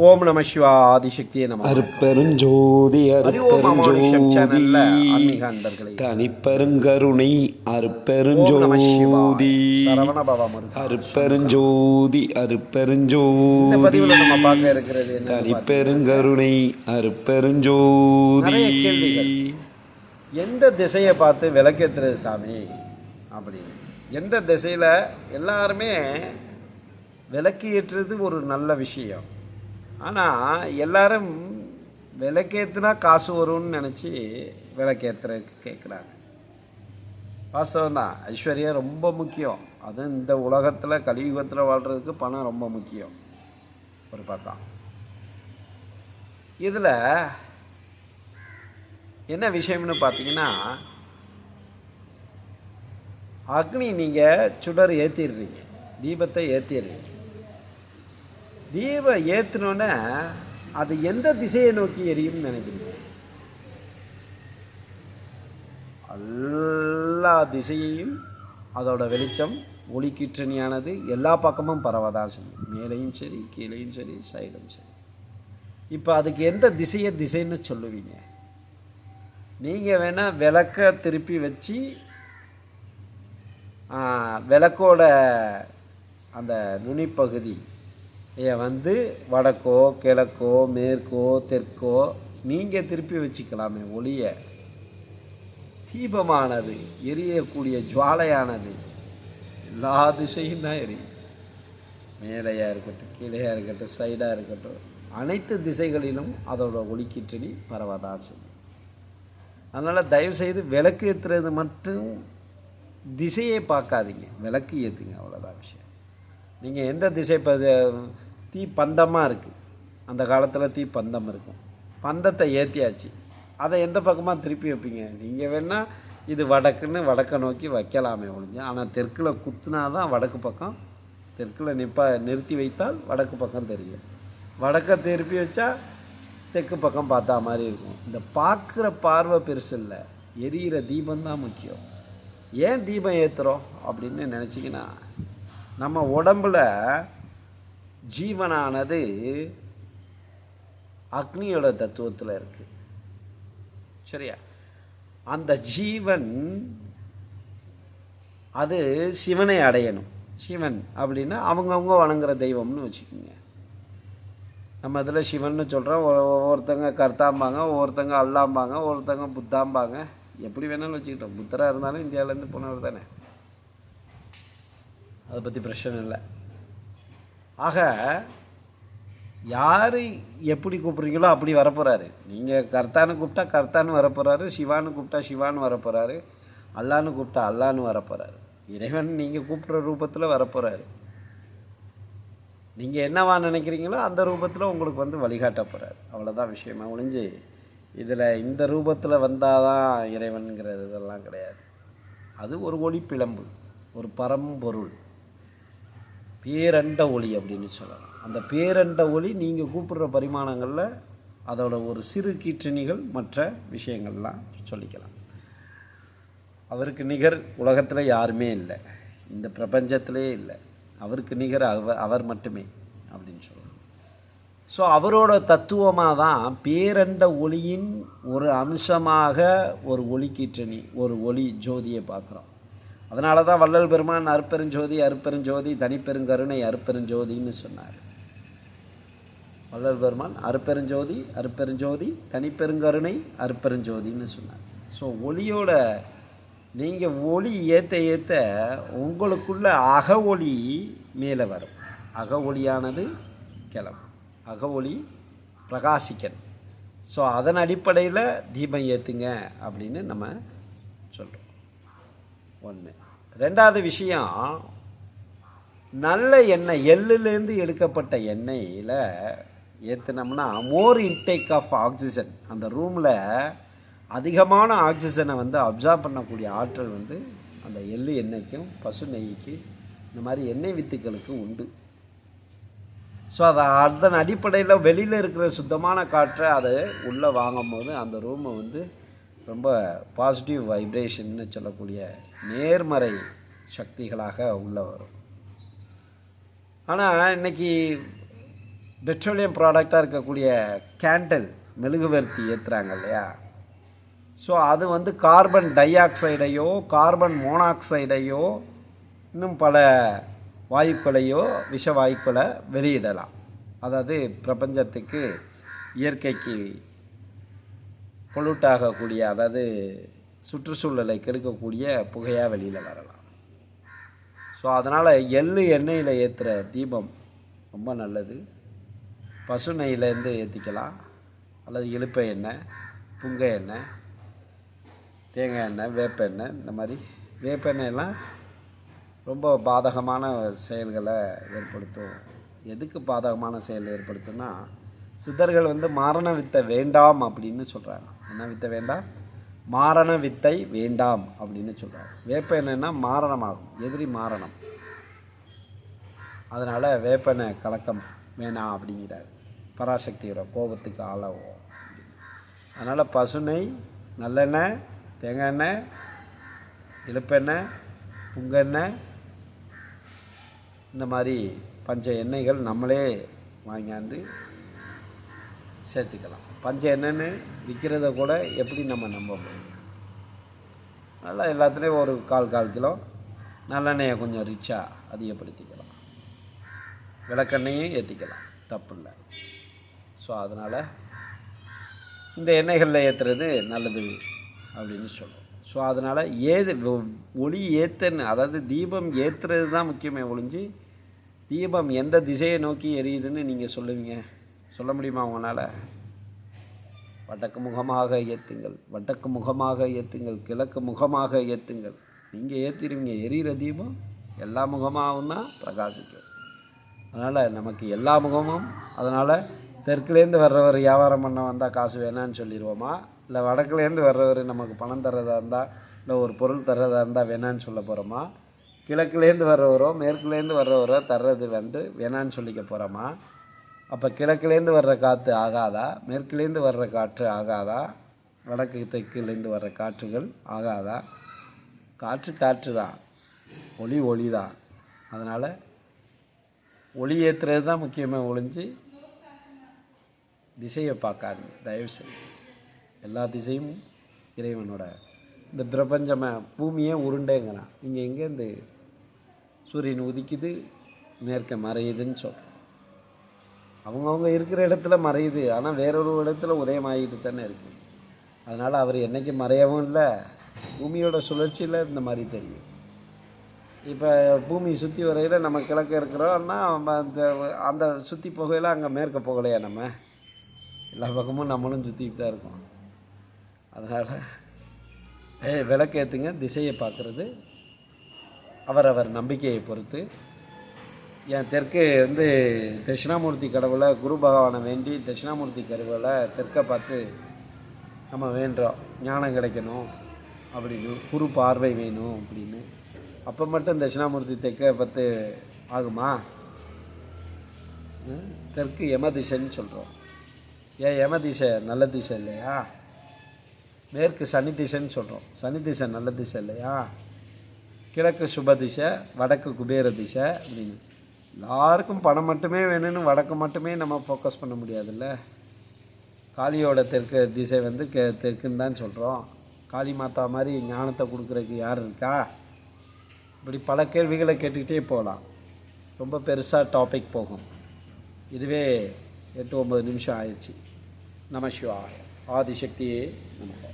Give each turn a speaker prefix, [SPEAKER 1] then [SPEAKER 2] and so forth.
[SPEAKER 1] ஓம் நம சிவா ஆதிசக்தியே நம.
[SPEAKER 2] அருப்பெருஞ்சோதி அருப்பெருஞ்சோதி. தனிப்பெருங்கருணை அருப்பெருஞ்சோதி. அருப்பெருஞ்சோதி அருப்பெருஞ்சோதி. தனிப்பெருங்கருணை அருப்பெருஞ்சோதி.
[SPEAKER 1] எந்த திசையை பார்த்து விளக்கேத்துறது சாமி? அப்படின்னு எந்த திசையில எல்லாருமே விளக்கு ஏற்றுறது ஒரு நல்ல விஷயம். ஆனால் எல்லாரும் விலைக்கேற்றுனா காசு வரும்னு நினச்சி விளக்கேத்துறதுக்கு கேட்குறாங்க வாஸ்தவம் தான் ஐஸ்வர்யம் ரொம்ப முக்கியம். அதுவும் இந்த உலகத்தில் கலியுகத்தில் வாழ்கிறதுக்கு பணம் ரொம்ப முக்கியம். ஒரு பக்கம். இதில் என்ன விஷயம்னு பார்த்தீங்கன்னா அக்னி நீங்கள் சுடர் ஏற்றிடுறீங்க தீபத்தை ஏற்றிடுறீங்க தீபம் ஏற்றினோன்னே அது எந்த திசையை நோக்கி எரியும்னு நினைக்கிறீங்க? எல்லா திசையையும் அதோட வெளிச்சம் ஒளிக்கீற்றணியானது எல்லா பக்கமும் பரவதான் செய்யும். மேலேயும் சரி கீழேயும் சரி சைடும் சரி. இப்போ அதுக்கு எந்த திசையை திசைன்னு சொல்லுவீங்க? நீங்கள் வேணால் விளக்க திருப்பி வச்சு விளக்கோட அந்த நுனிப்பகுதி வந்து வடக்கோ கிழக்கோ மேற்கோ தெற்கோ நீங்கள் திருப்பி வச்சுக்கலாமே ஒளியை. தீபமானது எரியக்கூடிய ஜுவாலையானது. எல்லா திசையும் தான் எரியும். மேலையாக இருக்கட்டும் கீழையாக இருக்கட்டும் சைடாக இருக்கட்டும் அனைத்து திசைகளிலும் அதோட ஒலிக்கிற்றணி பரவதான் செய்யும். அதனால் தயவுசெய்து விளக்கு ஏற்றுறது மட்டும் திசையை பார்க்காதீங்க. விளக்கு ஏற்றுங்க அவ்வளோதான் விஷயம். நீங்கள் எந்த திசை ப தீ பந்தமாக இருக்குது அந்த காலத்தில் தீ பந்தம் இருக்கும். பந்தத்தை ஏற்றியாச்சு அதை எந்த பக்கமாக திருப்பி வைப்பீங்க? நீங்கள் வேணால் இது வடக்குன்னு வடக்கை நோக்கி வைக்கலாமே ஒழிஞ்சு. ஆனால் தெற்கில் குத்துனா தான் வடக்கு பக்கம் தெற்கில் நிப்பா நிறுத்தி வைத்தால் வடக்கு பக்கம் தெரியும். வடக்கை திருப்பி வச்சா தெற்கு பக்கம் பார்த்தா மாதிரி இருக்கும். இந்த பார்க்குற பார்வை பெருசு இல்லை எரியிற தீபம் தான் முக்கியம். ஏன் தீபம் ஏற்றுறோம் அப்படின்னு நினச்சிங்கன்னா நம்ம உடம்புல ஜீவனானது அக்னியோட தத்துவத்தில் இருக்குது சரியா? அந்த ஜீவன் அது சிவனை அடையணும். சிவன் அப்படின்னா அவங்கவுங்க வணங்குற தெய்வம்னு வச்சுக்கோங்க. நம்ம இதில் சிவன் சொல்கிறோம் ஒவ்வொருத்தங்க கர்த்தாம்பாங்க ஒவ்வொருத்தங்க அல்லாம்பாங்க ஒருத்தங்க புத்தாம்பாங்க. எப்படி வேணாலும் வச்சுக்கிட்டோம். புத்தராக இருந்தாலும் இந்தியாவிலேருந்து போனவர் தானே. அதை பற்றி பிரச்சனை இல்லை. ஆக யார் எப்படி கூப்பிட்றீங்களோ அப்படி வரப்போகிறாரு நீங்கள் கர்த்தான்னு கூப்பிட்டா கர்த்தான்னு வரப்போகிறாரு சிவான்னு கூப்பிட்டா சிவான்னு வரப்போகிறாரு அல்லான்னு கூப்பிட்டா அல்லான்னு வரப்போகிறாரு இறைவன் நீங்கள் கூப்பிட்ற ரூபத்தில் வரப்போகிறாரு நீங்கள் என்னவா நினைக்கிறீங்களோ அந்த ரூபத்தில் உங்களுக்கு வந்து வழிகாட்ட போகிறார் அவ்வளோதான் விஷயமா ஒழிஞ்சு இதில் இந்த ரூபத்தில் வந்தால் தான் இறைவனுங்கிறது இதெல்லாம் கிடையாது. அது ஒரு ஒளி ஒரு பரம்பொருள். பேரண்ட ஒளி அப்படின்னு சொல்லலாம். அந்த பேரண்ட ஒளி நீங்கள் கூப்பிடுற பரிமாணங்களில் அதோட ஒரு சிறு கீற்றணிகள் மற்ற விஷயங்கள்லாம் சொல்லிக்கலாம். அவருக்கு நிகர் உலகத்தில் யாருமே இல்லை. இந்த பிரபஞ்சத்திலே இல்லை. அவருக்கு நிகர் அவர் அவர் மட்டுமே அப்படின்னு சொல்லலாம். ஸோ அவரோட தத்துவமாக தான் பேரண்ட ஒளியின் ஒரு அம்சமாக ஒரு ஒளி கீற்றணி ஒரு ஒளி ஜோதியை பார்க்குறோம். அதனால தான் வள்ளல் பெருமான் அருப்பெருஞ்சோதி அருப்பெருஞ்சோதி தனிப்பெருங்கருணை அருப்பெருஞ்சோதின்னு சொன்னார். வள்ளல் பெருமான் அருப்பெருஞ்சோதி அருப்பெருஞ்சோதி தனிப்பெருங்கருணை அருப்பெருஞ்சோதின்னு சொன்னார். ஸோ ஒளியோட நீங்கள் ஒளி ஏற்ற ஏற்ற உங்களுக்குள்ள அக ஒளி மேலே வரும். அக ஒளியானது கிளம்பும். அக ஒளி பிரகாசிக்கணும். ஸோ அதன் அடிப்படையில் தீபம் ஏற்றுங்க அப்படின்னு நம்ம சொல்கிறோம் ஒன்று ரெண்டாவது விஷயம் நல்ல எண்ணெய் எள்ளுலேருந்து எடுக்கப்பட்ட எண்ணெயில் ஏற்றினோம்னா மோர் இன்டேக் ஆஃப் ஆக்சிஜன் அந்த ரூமில் அதிகமான ஆக்சிஜனை வந்து அப்சார்ப் பண்ணக்கூடிய ஆற்றல் வந்து அந்த எள்ளு எண்ணெய்க்கும் பசு நெய்க்கு இந்த மாதிரி எண்ணெய் வித்துக்களுக்கும் உண்டு. ஸோ அதை அதன் அடிப்படையில் வெளியில் இருக்கிற சுத்தமான காற்றை அதை உள்ளே வாங்கும்போது அந்த ரூமை வந்து ரொம்ப பாசிட்டிவ் வைப்ரேஷன்னு சொல்லக்கூடிய நேர்மறை சக்திகளாக உள்ளே வரும். ஆனால் இன்றைக்கி பெட்ரோலியம் ப்ராடக்டாக இருக்கக்கூடிய கேண்டில் மெழுகுவர்த்தி ஏற்றுறாங்க இல்லையா? ஸோ அது வந்து கார்பன் டை ஆக்சைடையோ கார்பன் மோனாக்சைடையோ இன்னும் பல வாயுக்களையோ விஷ வாயுக்களை வெளியிடலாம். அதாவது பிரபஞ்சத்துக்கு இயற்கைக்கு பொல்யூட் ஆகக்கூடிய அதாவது சுற்றுச்சூழலை கெடுக்கக்கூடிய புகையாக வெளியில் வரலாம். ஸோ அதனால் எள்ளு எண்ணெயில் ஏற்றுற தீபம் ரொம்ப நல்லது. பசு நெய்யிலேருந்து ஏற்றிக்கலாம் அல்லது இழுப்ப எண்ணெய் புங்க எண்ணெய் தேங்காய் எண்ணெய் வேப்ப எண்ணெய் இந்த மாதிரி வேப்ப எண்ணெயெல்லாம் ரொம்ப பாதகமான செயல்களை ஏற்படுத்தும். எதுக்கு பாதகமான செயல் ஏற்படுத்தும்னா சித்தர்கள் வந்து மாரண வித்தை வேண்டாம் அப்படின்னு சொல்கிறாங்க என்ன வித்தை வேண்டாம் மாரண வித்தை வேண்டாம் அப்படின்னு சொல்கிறாங்க வேப்ப எண்ணெய்னா மாரணமாகும். எதிரி மாரணம். அதனால் வேப்பெண்ணெய் கலக்கம் வேணாம் அப்படிங்கிறார். பராசக்தியோட கோபத்துக்கு ஆளாகும் அதனால் பசுனை நல்லெண்ணெய் தேங்காய் எண்ணெய் இழுப்பெண்ணெய் புங்கெண்ணெய் இந்த மாதிரி பஞ்ச எண்ணெய்கள் நம்மளே வாங்கியாந்து சேர்த்துக்கலாம். பஞ்சம் என்னென்னு விற்கிறத கூட எப்படி நம்ம நம்ப முடியும்? நல்லா எல்லாத்துலேயும் ஒரு கால் கால் கிலோ நல்லெண்ணெயை கொஞ்சம் ரிச்சாக அதிகப்படுத்திக்கலாம். விளக்கெண்ணையும் ஏற்றிக்கலாம் தப்பு இல்லை. ஸோ அதனால் இந்த எண்ணெய்களில் ஏற்றுறது நல்லது அப்படின்னு சொல்லுவோம் ஸோ அதனால் ஏது ஒ- ஒளி ஏற்றுன்னு அதாவது தீபம் ஏற்றுறது தான் முக்கியமே ஒழிஞ்சு தீபம் எந்த திசையை நோக்கி எரியுதுன்னு நீங்கள் சொல்லுவீங்க? சொல்ல முடியுமா உங்களால்? வடக்கு முகமாக ஏற்றுங்கள் வடக்கு முகமாக ஏற்றுங்கள் கிழக்கு முகமாக ஏற்றுங்கள் நீங்கள் ஏற்றிடுவீங்க எரியிற தீபம் எல்லா முகமாகவும் தான் பிரகாசிக்கும். அதனால் நமக்கு எல்லா முகமும் அதனால் தெற்குலேருந்து வர்றவர் வியாபாரம் பண்ண வந்தால் காசு வேணான்னு சொல்லிடுவோமா இல்லை வடக்குலேருந்து வர்றவர் நமக்கு பணம் தர்றதா இருந்தால் இல்லை ஒரு பொருள் தர்றதா இருந்தால் வேணான்னு சொல்ல போகிறோமா கிழக்குலேருந்து வர்றவரோ மேற்குலேருந்து வர்றவரோ தர்றது வந்து வேணான்னு சொல்லிக்க போகிறோமா அப்போ கிழக்குலேருந்து வர்ற காற்று ஆகாதா? மேற்குலேருந்து வர்ற காற்று ஆகாதா? வடக்கு தெற்குலேருந்து வர்ற காற்றுகள் ஆகாதா? காற்று காற்று தான் ஒளி ஒளி தான் அதனால் ஒளி ஏற்றுறது தான் முக்கியமாக ஒழிஞ்சு திசையை பார்க்காதீங்க. தயவுசெய்து. எல்லா திசையும் இறைவனோட. இந்த பிரபஞ்சமாக பூமியே உருண்டைங்கிறான். இங்கே எங்கேருந்து சூரியன் உதிக்குது மேற்க மறையுதுன்னு சொல்கிறோம் அவங்கவுங்க இருக்கிற இடத்துல மறையுது. ஆனால் வேறொரு இடத்துல உதயமாகிட்டு தானே இருக்குது அதனால் அவர் என்றைக்கு மறையவும் இல்லை பூமியோட சுழற்சியில் இந்த மாதிரி தெரியும். இப்போ பூமி சுற்றி வரையில் நம்ம கிழக்க இருக்கிறோம்னா நம்ம அந்த அந்த சுற்றி போகையில் அங்கே மேற்க போகலையா நம்ம? எல்லா பக்கமும் நம்மளும் சுற்றிட்டு தான் இருக்கோம். அதனால் ஏ விளக்கேற்றுங்க திசையை பார்க்குறது அவரவர் நம்பிக்கையை பொறுத்து. என் தெற்கு வந்து தட்சிணாமூர்த்தி கடவுளை குரு பகவானை வேண்டி தட்சிணாமூர்த்தி கடவுளை தெற்கை பார்த்து நம்ம வேண்டுறோம் ஞானம் கிடைக்கணும் அப்படின்னு குரு பார்வை வேணும் அப்படின்னு. அப்போ மட்டும் தட்சிணாமூர்த்தி தெற்கை பார்த்து ஆகுமா? தெற்கு யம திசைன்னு சொல்கிறோம் ஏன் யம திசை நல்ல திசை இல்லையா? மேற்கு சனி திசைன்னு சொல்கிறோம் சனி திசை நல்ல திசை இல்லையா? கிழக்கு சுப திசை வடக்கு குபேர திசை அப்படின்னு. எல்லாருக்கும் பணம் மட்டுமே வேணும்னு வடக்கு மட்டுமே நம்ம ஃபோக்கஸ் பண்ண முடியாதுல்ல? காளியோட தெற்கு திசை வந்து கே தெற்குன்னு தான் சொல்கிறோம் காளி மாதா மாதிரி ஞானத்தை கொடுக்குறதுக்கு யார் இருக்கா? இப்படி பல கேள்விகளை கேட்டுக்கிட்டே போகலாம். ரொம்ப பெருசாக டாபிக் போகும். இதுவே எட்டு ஒம்பது நிமிஷம் ஆயிடுச்சு. நம சிவாய. ஆதிசக்தியே நமக்கு